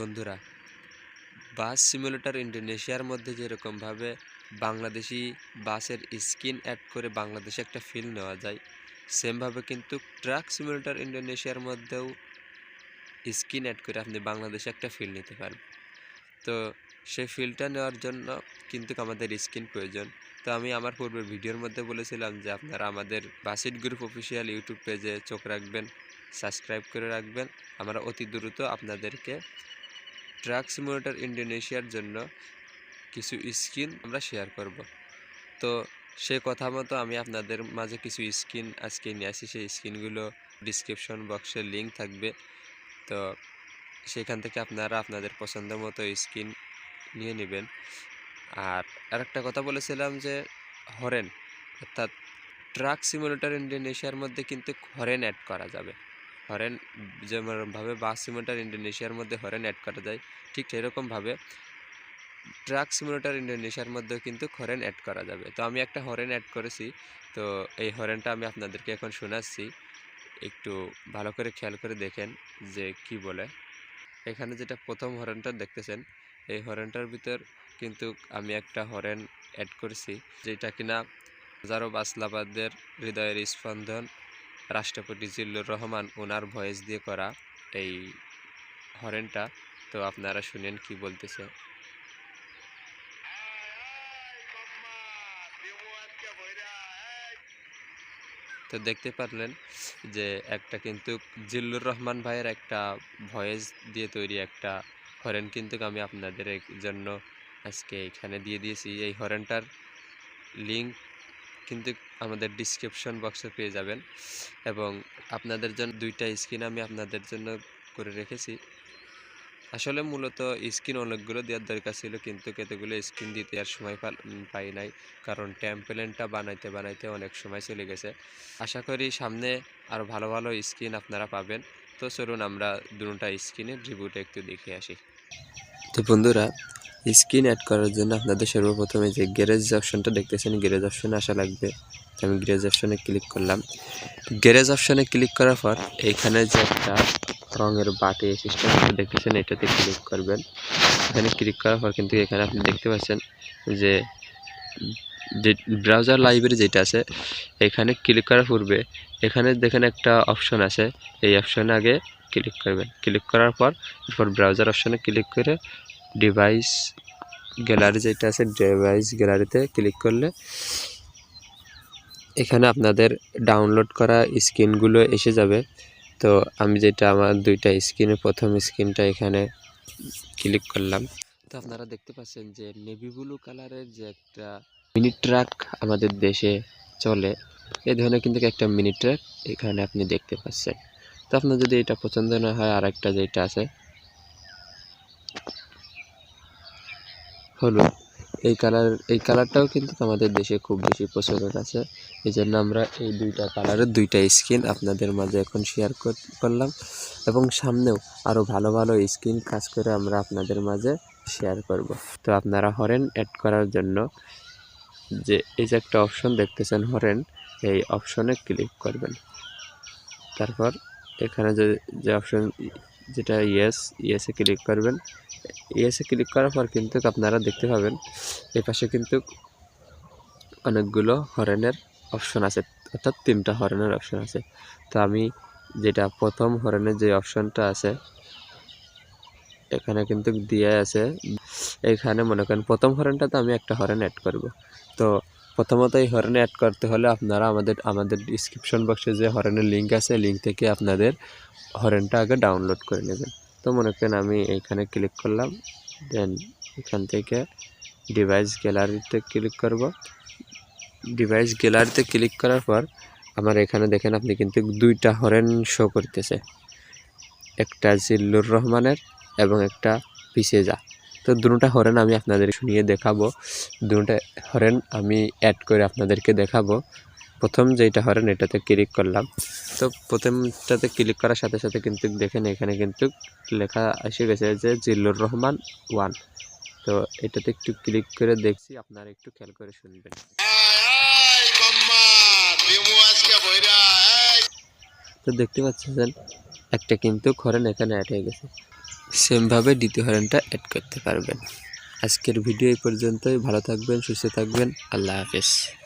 বন্ধুরা, বাস সিমুলেটর ইন্দোনেশিয়ার মধ্যে যেরকমভাবে বাংলাদেশি বাসের স্কিন অ্যাড করে বাংলাদেশে একটা ফিল নেওয়া যায়, সেমভাবে কিন্তু ট্রাক সিমুলেটর ইন্দোনেশিয়ার মধ্যেও স্কিন অ্যাড করে আপনি বাংলাদেশে একটা ফিল নিতে পারবেন। তো সেই ফিলটা নেওয়ার জন্য কিন্তু আমাদের স্কিন প্রয়োজন। তো আমি আমার পূর্বের ভিডিওর মধ্যে বলেছিলাম যে আপনারা আমাদের বাসিট গ্রুপ অফিসিয়াল ইউটিউব পেজে চোখ রাখবেন, সাবস্ক্রাইব করে রাখবেন। আমরা অতি দ্রুত আপনাদেরকে ট্রাক সিমুলেটর ইন্ডোনেশিয়ার জন্য কিছু স্কিন আমরা শেয়ার করব। তো সে কথা মতো আমি আপনাদের মাঝে কিছু স্কিন আজকে নিয়ে আসি। সেই স্কিনগুলো ডিসক্রিপশন বক্সে লিঙ্ক থাকবে। তো সেখান থেকে আপনারা আপনাদের পছন্দ মতো স্কিন নিয়ে নেবেন। আর আরেকটা কথা বলেছিলাম যে হরেন, অর্থাৎ ট্রাক সিমুলেটর ইন্ডোনেশিয়ার মধ্যে কিন্তু হরেন অ্যাড করা যাবে। হরেন যেমনভাবে বাস সিমুলেটর ইন্ডোনেশিয়ার মধ্যে হরেন অ্যাড করা যায়, ঠিক সেরকমভাবে ট্রাক সিমুলেটর ইন্ডোনেশিয়ার মধ্যেও কিন্তু হরেন অ্যাড করা যাবে। তো আমি একটা হরেন অ্যাড করেছি, তো এই হরেনটা আমি আপনাদেরকে এখন শোনাচ্ছি। একটু ভালো করে খেয়াল করে দেখেন যে কি বলে। এখানে যেটা প্রথম হরেনটা দেখতেছেন, এই হরেনটার ভিতর কিন্তু আমি একটা হরেন অ্যাড করেছি, যেটা কিনা হাজারো বাসলাবাদের হৃদয়ের স্পন্দন রাষ্ট্রপতি জিল্লুর রহমান ওনার ভয়েস দিয়ে করা এই হরেনটা তো আপনারা শুনেন কি বলতেছে। তো দেখতে পারলেন যে একটা কিন্তু জিল্লুর রহমান ভাইয়ের একটা ভয়েস দিয়ে তৈরি একটা হরেন কিন্তু আমি আপনাদের জন্য আজকে এখানে দিয়ে দিয়েছি। এই হরেনটার লিঙ্ক কিন্তু আমাদের ডিসক্রিপশন বক্সে পেয়ে যাবেন। এবং আপনাদের জন্য দুইটা স্ক্রিন আমি আপনাদের জন্য করে রেখেছি। আসলে মূলত স্ক্রিন অনেকগুলো দেওয়ার দরকার ছিল, কিন্তু কতগুলো স্ক্রিন দিতে আর সময় পাই নাই। কারণ ট্যাম্পেলেনটা বানাইতে বানাইতে অনেক সময় চলে গেছে। আশা করি সামনে আরও ভালো ভালো স্ক্রিন আপনারা পাবেন। তো চলুন আমরা দুটা স্ক্রিনের রিভিউটা একটু দেখে আসি। তো বন্ধুরা স্ক্রিন অ্যাড করার জন্য আপনাদের সর্বপ্রথমে যে গ্যারেজ অপশনটা দেখতেছেন, গ্যারেজ অপশনে আসা লাগবে। আমি গ্যারেজ অপশনে ক্লিক করলাম। গ্যারেজ অপশনে ক্লিক করার পর এইখানে যে একটা রঙের বাটি সিস্টেম দেখতেছেন, এটাতে ক্লিক করবেন। এখানে ক্লিক করার পর কিন্তু এখানে আপনি দেখতে পাচ্ছেন যে ব্রাউজার লাইব্রেরি যেটা আছে, এখানে ক্লিক করার পূর্বে এখানে দেখেন একটা অপশন আছে। এই অপশনে আগে ক্লিক করবেন। ক্লিক করার পর এরপর ব্রাউজার অপশনে ক্লিক করে ডিভাইস গ্যালারি যেটা আছে ডিভাইস গ্যালারিতে ক্লিক করলে এখানে আপনাদের ডাউনলোড করা স্ক্রিনগুলো এসে যাবে। তো আমি যেটা আমার দুইটা স্ক্রিনের প্রথম স্ক্রিনটা এখানে ক্লিক করলাম। তো আপনারা দেখতে পাচ্ছেন যে নেভি ব্লু কালারের যে একটা মিনি ট্রাক আমাদের দেশে চলে এই ধরনের কিন্তু একটা মিনি ট্রাক এখানে আপনি দেখতে পাচ্ছেন। তো আপনার যদি এটা পছন্দ না হয় আর একটা যেটা আছে হলুদ এই কালার এই কালারটাও কিন্তু আমাদের দেশে খুব বেশি প্রচলন আছে। এই জন্য আমরা এই দুইটা কালারের দুইটা স্কিন আপনাদের মাঝে এখন শেয়ার করলাম। এবং সামনেও আরও ভালো ভালো স্কিন কাজ করে আমরা আপনাদের মাঝে শেয়ার করব। তো আপনারা হরেন অ্যাড করার জন্য যে এই যে একটা অপশন দেখতেছেন হরেন, এই অপশনে ক্লিক করবেন। তারপর এখানে যে যে অপশন যেটা ইয়েস ইয়েসে ক্লিক করবেন। ইয়েসে ক্লিক করার পর কিন্তু আপনারা দেখতে পাবেন, এই পাশে কিন্তু অনেকগুলো হরেনের অপশন আছে, অর্থাৎ তিনটা হরেনের অপশন আছে। তো আমি যেটা প্রথম হরেনের যে অপশনটা আছে, এখানে কিন্তু দিয়ে আছে। এখানে মনে করেন প্রথম হরেনটাতে আমি একটা হরেন অ্যাড করব। প্রথমত এই হরেন অ্যাড করতে হলে আপনারা আমাদের আমাদের ডিসক্রিপশন বক্সে যে হরেনের লিঙ্ক আছে লিঙ্ক থেকে আপনাদের হরেনটা আগে ডাউনলোড করে নেবেন। তো মনে করেন আমি এইখানে ক্লিক করলাম দেন এখান থেকে ডিভাইস গ্যালারিতে ক্লিক করব। ডিভাইস গ্যালারিতে ক্লিক করার পর আমার এখানে দেখেন আপনি কিন্তু দুইটা হরেন শো করতেছে। একটা জিল্লুর রহমানের এবং একটা যা তো দুটা হরেন আমি আপনাদের শুনিয়ে দেখাবো। দুটা হরেন আমি অ্যাড করে আপনাদেরকে দেখাবো। প্রথম যেটা হরেন, এটাতে ক্লিক করলাম। তো প্রথমটাতে ক্লিক করার সাথে সাথে কিন্তু দেখেন এখানে কিন্তু লেখা এসে গেছে যে জিল্লুর রহমান ওয়ান তো এটাতে একটু ক্লিক করে দেখছি, আপনারা একটু খেয়াল করে শুনবেন। তো দেখতে পাচ্ছেন, একটা কিন্তু হরেন এখানে অ্যাড হয়ে গেছে। সেমভাবে দ্বিতীয় হরেনটা অ্যাড করতে পারবেন। আজকের ভিডিও এই পর্যন্তই। ভালো থাকবেন, সুস্থ থাকবেন। আল্লাহ হাফেজ।